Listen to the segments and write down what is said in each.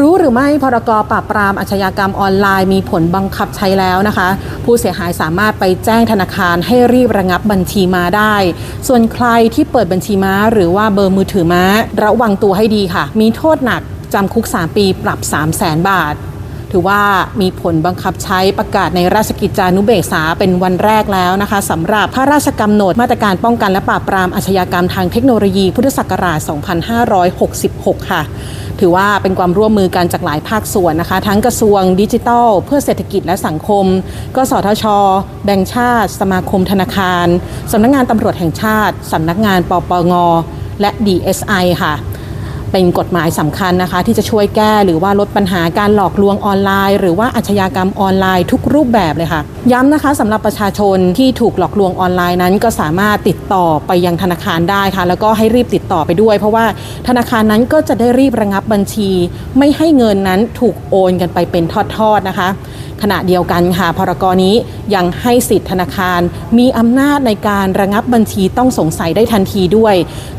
รู้หรือไม่พรกรปราบปรามอาชญากรรมออนไลน์มีผลบังคับใช้แล้วนะคะ ผู้เสียหายสามารถไปแจ้งธนาคารให้รีบระงับบัญชีม้าได้ ส่วนใครที่เปิดบัญชีม้า หรือว่าเบอร์มือถือม้า ระวังตัวให้ดีค่ะ มีโทษหนักจำคุก 3 ปีปรับ 3 0 0แสนบาท ถือว่ามีผลบังคับใช้ประกาศในราชกิจจานุเบกษาเป็นวันแรกแล้วนะคะสำหรับพระราชกำหนดมาตรการป้องกันและปราบปรามอาชญากรรมทางเทคโนโลยีพุทธศักราช 2566 ค่ะ ถือว่าเป็นความร่วมมือกันจากหลายภาคส่วนนะคะ ทั้งกระทรวงดิจิทัล เพื่อเศรษฐกิจและสังคม กสทช แบงก์ชาติ สมาคมธนาคารสำนักงานตำรวจแห่งชาติสำนักงานปปงและ DSI ค่ะ เป็นกฎหมายสำคัญนะคะ ที่จะช่วยแก้หรือว่าลดปัญหาการหลอกลวงออนไลน์ หรือว่าอาชญากรรมออนไลน์ทุกรูปแบบเลยค่ะ ย้ำนะคะสำหรับประชาชนที่ถูกหลอกลวงออนไลน์นั้น ก็สามารถติดต่อไปยังธนาคารได้ค่ะ แล้วก็ให้รีบติดต่อไปด้วย เพราะว่าธนาคารนั้นก็จะได้รีบระงับบัญชี ไม่ให้เงินนั้นถูกโอนกันไปเป็นทอดๆนะคะ ขณะเดียวกันค่ะพรกรนี้ยังให้สิทธิธนาคาร มีอำนาจในการระงับบัญชีต้องสงสัยได้ทันทีด้วย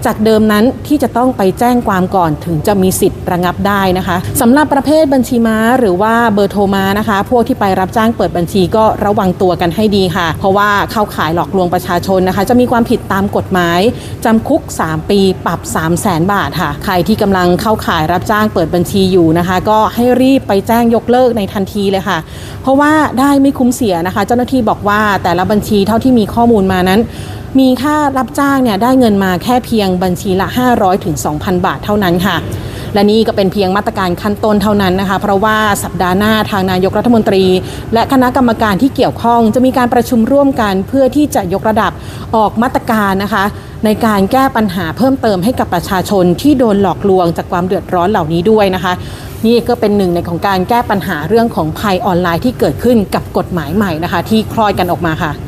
จากเดิมนั้นที่จะต้องไปแจ้งความก่อนถึงจะมีสิทธิ์ระงับได้นะคะสำหรับประเภทบัญชีม้าหรือว่าเบอร์โทรมานะคะ พวกที่ไปรับจ้างเปิดบัญชีก็ระวังตัวกันให้ดีค่ะ เพราะว่าเข้าขายหลอกลวงประชาชนนะคะ จะมีความผิดตามกฎหมายจำคุก 3 ปีปรับ3 0 0แสนบาทค่ะ ใครที่กำลังเข้าขายรับจ้างเปิดบัญชีอยู่นะคะ ก็ให้รีบไปแจ้งยกเลิกในทันทีเลยค่ะเพราะว่าได้ไม่คุ้มเสียนะคะ เจ้าหน้าที่บอกว่าแต่ละบัญชีเท่าที่มีข้อมูลมานั้น มีค่ารับจ้างเนี่ยได้เงินมาแค่เพียงบัญชีละ 500ถึง2,000 บาทเท่านั้นค่ะ และนี่ก็เป็นเพียงมาตรการขั้นต้นเท่านั้นนะคะ เพราะว่าสัปดาห์หน้าทางนายกรัฐมนตรี และคณะกรรมการที่เกี่ยวข้องจะมีการประชุมร่วมกัน เพื่อที่จะยกระดับออกมาตรการนะคะในการแก้ปัญหาเพิ่มเติมให้กับประชาชนที่โดนหลอกลวงจากความเดือดร้อนเหล่านี้ด้วยนะคะ นี่ก็เป็นหนึ่งในของการแก้ปัญหาเรื่องของภัยออนไลน์ที่เกิดขึ้นกับกฎหมายใหม่นะคะ ที่คลอดกันออกมาค่ะ